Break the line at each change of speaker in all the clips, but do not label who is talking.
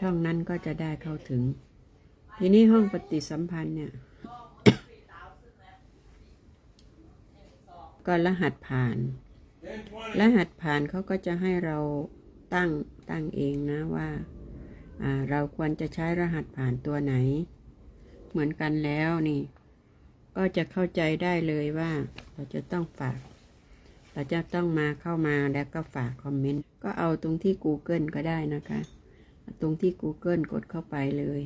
ช่องนั้นก็จะได้เข้าถึง ทีนี้ห้องปฏิสัมพันธ์เนี่ย ก็รหัสผ่าน รหัสผ่านเขาก็จะให้เราตั้งตั้งเองนะว่าเราควรจะใช้รหัสผ่านตัวไหน เหมือนกันแล้วนี่ ก็จะเข้าใจได้เลยว่า เราจะต้องฝาก เราจะต้องมาเข้ามาแล้วก็ฝากคอมเมนต์ ก็เอาตรงที่ Google ก็ได้นะคะ ตรงที่ Google กดเข้าไปเลย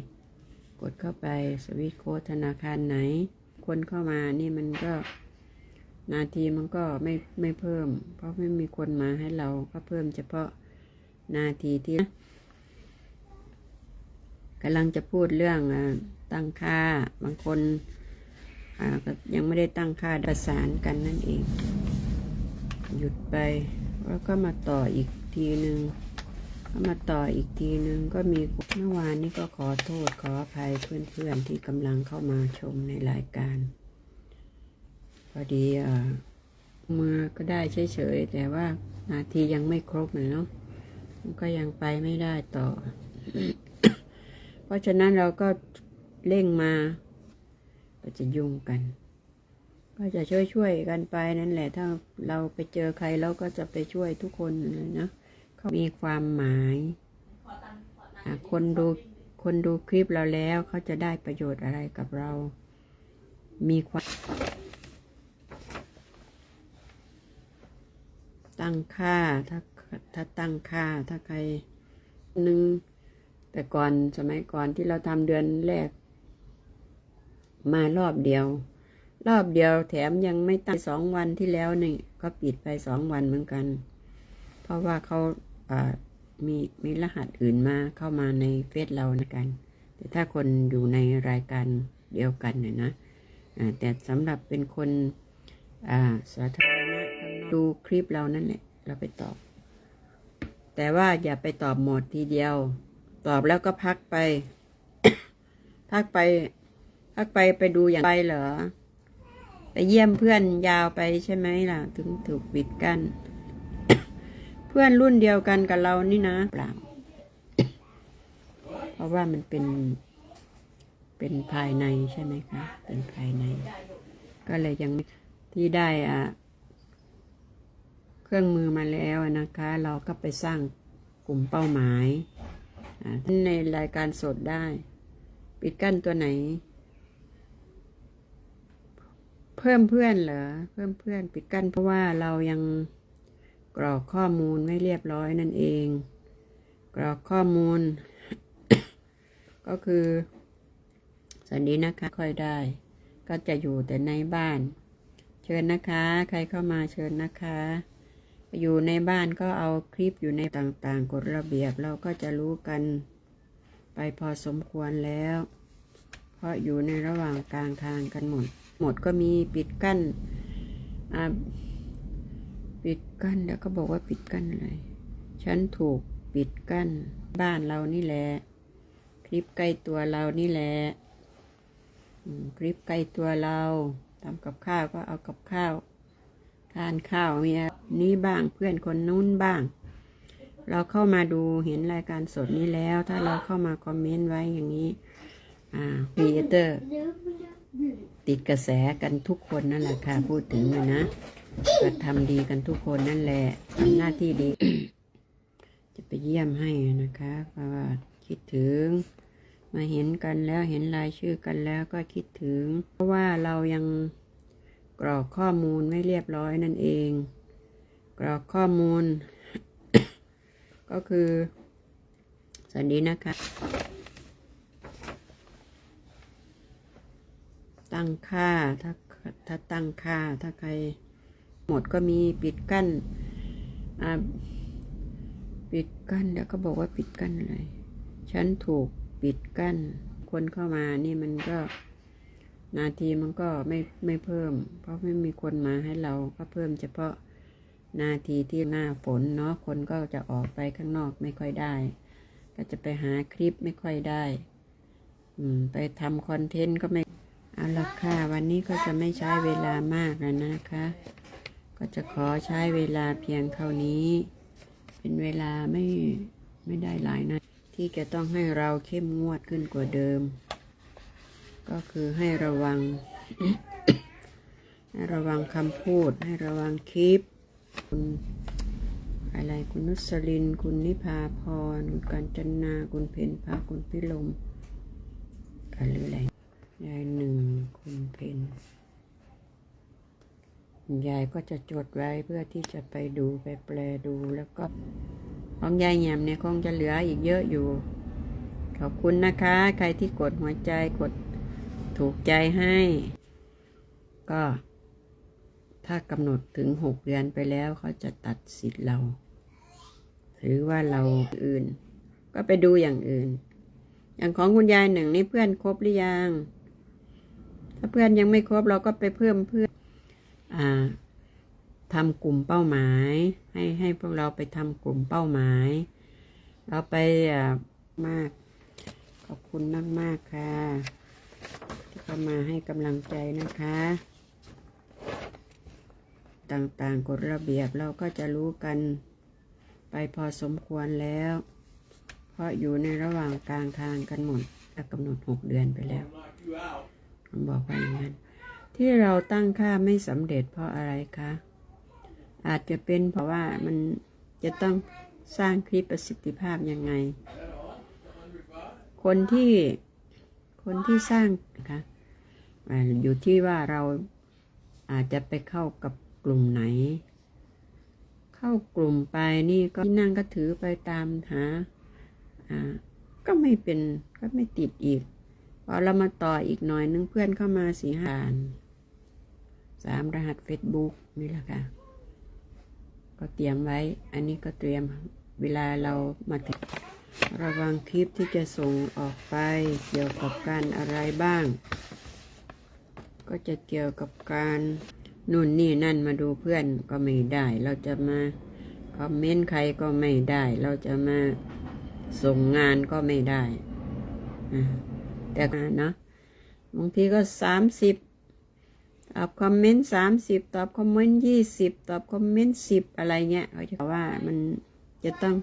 กดเข้าไปสวิตโค้ดธนาคารไหน คนเข้ามานี่มันก็นาทีมันก็ไม่ไม่เพิ่ม เพราะไม่มีคนมาให้เราก็เพิ่มเฉพาะนาทีที่กำลังจะพูดเรื่องตั้งค่าบางคนอ่าก็ยังไม่ได้ตั้งค่าประสานกันนั่นเอง หยุดไปแล้วก็มาต่ออีกทีหนึ่ง ก็มาต่ออีกทีหนึ่งก็มีเมื่อวานนี้ก็ขอโทษขออภัยเพื่อนๆที่กำลังเข้ามาชมในรายการ พอดีเมือก็ได้เฉยๆแต่ว่านาทียังไม่ครบเลยเนาะก็ยังไปไม่ได้ต่อ เพราะฉะนั้นเราก็เร่งมา ก็จะยุ่งกัน ก็จะช่วยๆกันไปนั่นแหละ ถ้าเราไปเจอใครเราก็จะไปช่วยทุกคนเลยนะ เขามีความหมายคนดูคนดูคลิปเราแล้วเขาจะได้ประโยชน์อะไรกับเรา มีความ ตั้งค่าถ้าถ้าตั้งค่าถ้าใครหนึ่งแต่ก่อนสมัยก่อนที่เราทำเดือนแรก มารอบเดียว รอบเดียวแถมยังไม่ตั้งสองวันที่แล้วนี่ก็ปิดไปสองวันเหมือนกัน เพราะว่าเขา มีมีรหัสอื่นมาเข้ามาในเฟซเรานะกัน แต่ถ้าคนอยู่ในรายการเดียวกันเนี่ยนะแต่สำหรับเป็นคนอ่าสาธารณะดูคลิปเรานั่นแหละเราไปตอบ แต่ว่าอย่าไปตอบหมดทีเดียว ตอบแล้วก็พักไป พักไป พักไปไปดูอย่างไปเหรอไปเยี่ยมเพื่อนยาวไปใช่ไหมล่ะ ถึงถูกปิดกัน พื่อนรุ่นเดียวกันกับเรานี่นะเปล่าเพราะว่ามันเป็นเป็นภายในใช่ไหมคะ เป็นภายใน ก็เลยยังที่ได้อะเครื่องมือมาแล้วนะคะ เราก็ไปสร้างกลุ่มเป้าหมายในรายการสดได้ ปิดกั้นตัวไหน เพิ่มเพื่อนเหรอ เพิ่มเพื่อน ปิดกั้นเพราะว่าเรายัง กรอกข้อมูลไม่เรียบร้อยนั่นเอง กรอกข้อมูล ก็คือสวัสดีนะคะค่อยได้ ก็จะอยู่แต่ในบ้าน เชิญนะคะ ใครเข้ามาเชิญนะคะ อยู่ในบ้านก็เอาคลิปอยู่ในต่างๆกฎระเบียบเราก็จะรู้กันไปพอสมควรแล้ว เพราะอยู่ในระหว่างกลางทางกันหมด หมดก็มีปิดกั้นอ่า ปิดกั้นแล้วก็บอกว่าปิดกั้นอะไรฉันถูกปิดกั้น บ้านเรานี่แหละ คลิปใกล้ตัวเรานี่แหละคลิปใกล้ตัวเราทำกับข้าวก็เอากับข้าว ทานข้าวเมียนี้บ้างเพื่อนคนนู้นบ้าง เราเข้ามาดูเห็นรายการสดนี้แล้ว ถ้าเราเข้ามาคอมเมนต์ไว้อย่างนี้ อ่าครีเอเตอร์ ติดกระแสกันทุกคนนั่นแหละค่ะ พูดถึงนนะ ก็ทำดีกันทุกคนนั่นแหละทำหน้าที่ดี จะไปเยี่ยมให้นะคะเพราะว่าคิดถึง มาเห็นกันแล้วเห็นรายชื่อกันแล้วก็คิดถึง เพราะว่าเรายังกรอกข้อมูลไม่เรียบร้อยนั่นเอง กรอกข้อมูล ก็คือ สวัสดีนะคะ ตั้งค่าถ้าถ้าตั้งค่าถ้าใคร หมดก็มีปิดกั้นอ่าปิดกั้นแล้วก็บอกว่าปิดกั้นอะไรฉันถูกปิดกั้น คนเข้ามานี่มันก็นาทีมันก็ไม่ไม่เพิ่ม เพราะไม่มีคนมาให้เราก็เพิ่มเฉพาะนาทีที่หน้าฝนเนาะคนก็จะออกไปข้างนอกไม่ค่อยได้ ก็จะไปหาคลิปไม่ค่อยได้ อืม ไปทำคอนเทนต์ก็ไม่เอาละค่ะ วันนี้ก็จะไม่ใช้เวลามากแล้วนะคะ ก็จะขอใช้เวลาเพียงเท่านี้ เป็นเวลาไม่ไม่ได้หลายนาทีที่จะต้องให้เราเข้มงวดขึ้นกว่าเดิม ก็คือให้ระวัง ให้ระวังคำพูด ให้ระวังคลิป คุณอะไรคุณนุสลิน คุณนิพาพร คุณกัญจนา คุณเพนพาคุณพิลมอะไรอะไรยายหนึ่งคุณเพน ยายก็จะจดไว้เพื่อที่จะไปดูไปแปลดูแล้วก็ของยายแยมเนี่ยคงจะเหลืออีกเยอะอยู่ ขอบคุณนะคะ ใครที่กดหัวใจกดถูกใจให้ ก็ ถ้ากำหนดถึงหกเดือนไปแล้วเขาจะตัดสิทธิ์เรา ถือว่าเราอื่น ก็ไปดูอย่างอื่น อย่างของคุณยายหนึ่งนี่เพื่อนครบหรือยัง ถ้าเพื่อนยังไม่ครบเราก็ไปเพิ่มเพื่อน ทำกลุ่มเป้าหมาย ให้ให้พวกเราไปทำกลุ่มเป้าหมาย เราไปมาก ขอบคุณมากมากค่ะ ที่เข้ามาให้กำลังใจนะคะ ต่างๆกฎระเบียบเราก็จะรู้กันไปพอสมควรแล้ว เพราะอยู่ในระหว่างกลางทางกันหมดกำหนดหกเดือนไปแล้วผมบอกว่าอย่างนั้น ที่เราตั้งค่าไม่สำเร็จเพราะอะไรคะ อาจจะเป็นเพราะว่ามันจะต้องสร้างคลิปประสิทธิภาพยังไง คนที่คนที่สร้างนะคะอยู่ที่ว่าเราอาจจะไปเข้ากับกลุ่มไหน เข้ากลุ่มไปนี่ก็นั่งก็ถือไปตามหาอ่าก็ไม่เป็นก็ไม่ติดอีกพอเรามาต่ออีกหน่อยนึงเพื่อนเข้ามาสี่ห้าน สามรหัส Facebook นี่แหละค่ะ ก็เตรียมไว้ อันนี้ก็เตรียมเวลาเรามาถึงระวังคลิปที่จะส่งออกไปเกี่ยวกับการอะไรบ้าง ก็จะเกี่ยวกับการนู่นนี่นั่นมาดูเพื่อนก็ไม่ได้ เราจะมาคอมเมนต์ใครก็ไม่ได้ เราจะมาส่งงานก็ไม่ได้อ่งาแต่เนาะบางทีก็สามสิบ ตอบคอมเมนต์สามสิบตอบคอมเมนต์ยี่สิบตอบคอมเมนต์สิบอะไรเงี้ยเขาจะบอกว่ามันจะต้อง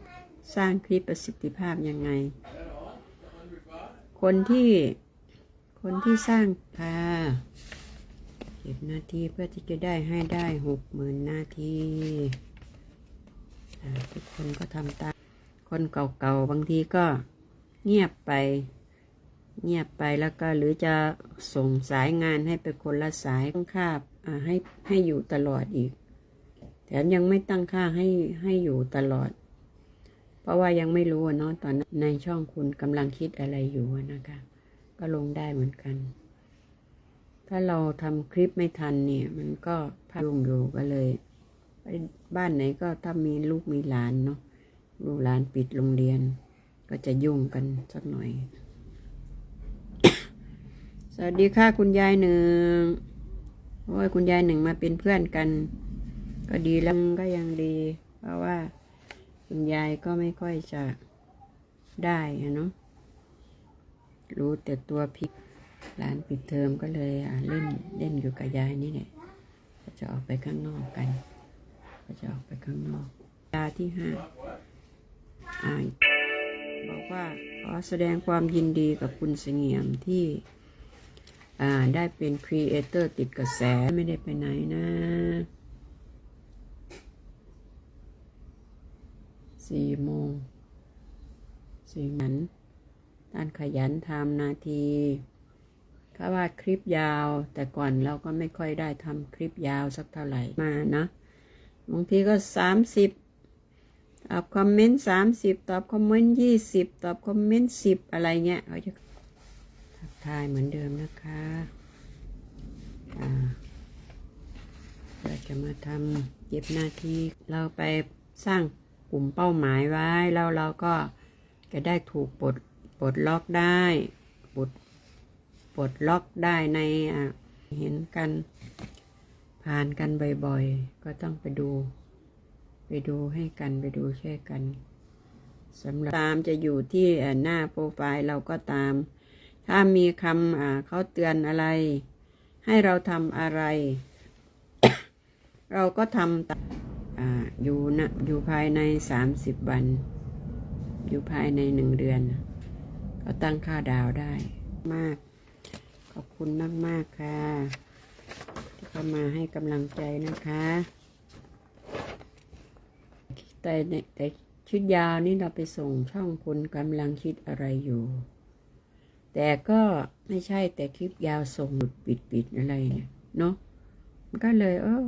สร้างคลิปประสิทธิภาพยังไง คนที่คนที่สร้างค่ะเก็บนาทีเพื่อที่จะได้ให้ได้หกหมื่นนาทีทุกคนก็ทำตามคนเก่าๆบางทีก็เงียบไป เงียบไปแล้วก็หรือจะส่งสายงานให้ไปคนละสายตั้งค่าให้ให้อยู่ตลอดอีก แถมยังไม่ตั้งค่าให้ให้อยู่ตลอด เพราะว่ายังไม่รู้เนาะตอนนั้นในช่องคุณกำลังคิดอะไรอยู่นะคะ ก็ลงได้เหมือนกัน ถ้าเราทำคลิปไม่ทันเนี่ย มันก็พลาดลงอยู่ก็เลยไปบ้านไหนก็ถ้ามีลูกมีหลานเนาะลูกหลานปิดโรงเรียน ก็จะยุ่งกันสักหน่อย วัสดีค่ะคุณยายหนึ่งโอ้ยคุณยายหนึ่งมาเป็นเพื่อนกัน ก็ดีแล้วก็ยังดี เพราะว่า คุณยายก็ไม่ค่อยจะได้เนาะรู้แต่ตัวพิกหลานปิดเทอมก็เลยเล่นเล่นอยู่กับยายนี่แหละก็จะออกไปข้างนอกกัน ก็จะออกไปข้างนอกตาที่ห้าอ่านบอกว่าขอแสดงความยินดีกับคุณเสงี่ยมที่ อ่า ได้เป็นครีเอเตอร์ติดกระแสไม่ได้ไปไหนนะสี่โมงสี่หมันท่านขยันทำนาทีถ้าว่าคลิปยาว แต่ก่อนเราก็ไม่ค่อยได้ทำคลิปยาวสักเท่าไหร่มานะบางทีก็สามสิบตอบคอมเมนต์สามสิบตอบคอมเมนต์ยี่สิบตอบคอมเมนต์สิบอะไรเงี้ยเขาจะ ทายเหมือนเดิมนะคะเราจะมาทำเย็บหน้าที่เราไปสร้างกลุ่มเป้าหมายไว้ แล้วเราก็จะได้ถูกปลดปลดล็อกได้ปลดปลดล็อกได้ในเห็นกันผ่านกันบ่อยๆ ก็ต้องไปดู ไปดูให้กันไปดูช่กันสำหรับตามจะอยู่ที่หน้าโปรไฟล์เราก็ตาม ถ้ามีคำเขาเตือนอะไร ให้เราทำอะไร เราก็ทำออยู่นะอยู่ภายในสามสิบวัน อยู่ภายในหนึ่งเดือน ก็ตั้งค่าดาวได้มาก ขอบคุณมากมากค่ะ ที่เข้ามาให้กำลังใจนะคะแต่แต่ชุดยาวนี่เราไปส่งช่องคุณกำลังคิดอะไรอยู่ แต่ก็ไม่ใช่แต่คลิปยาวส่งหลุดปิดปิดๆอะไรเนี่ยเนาะมันก็เลยเออ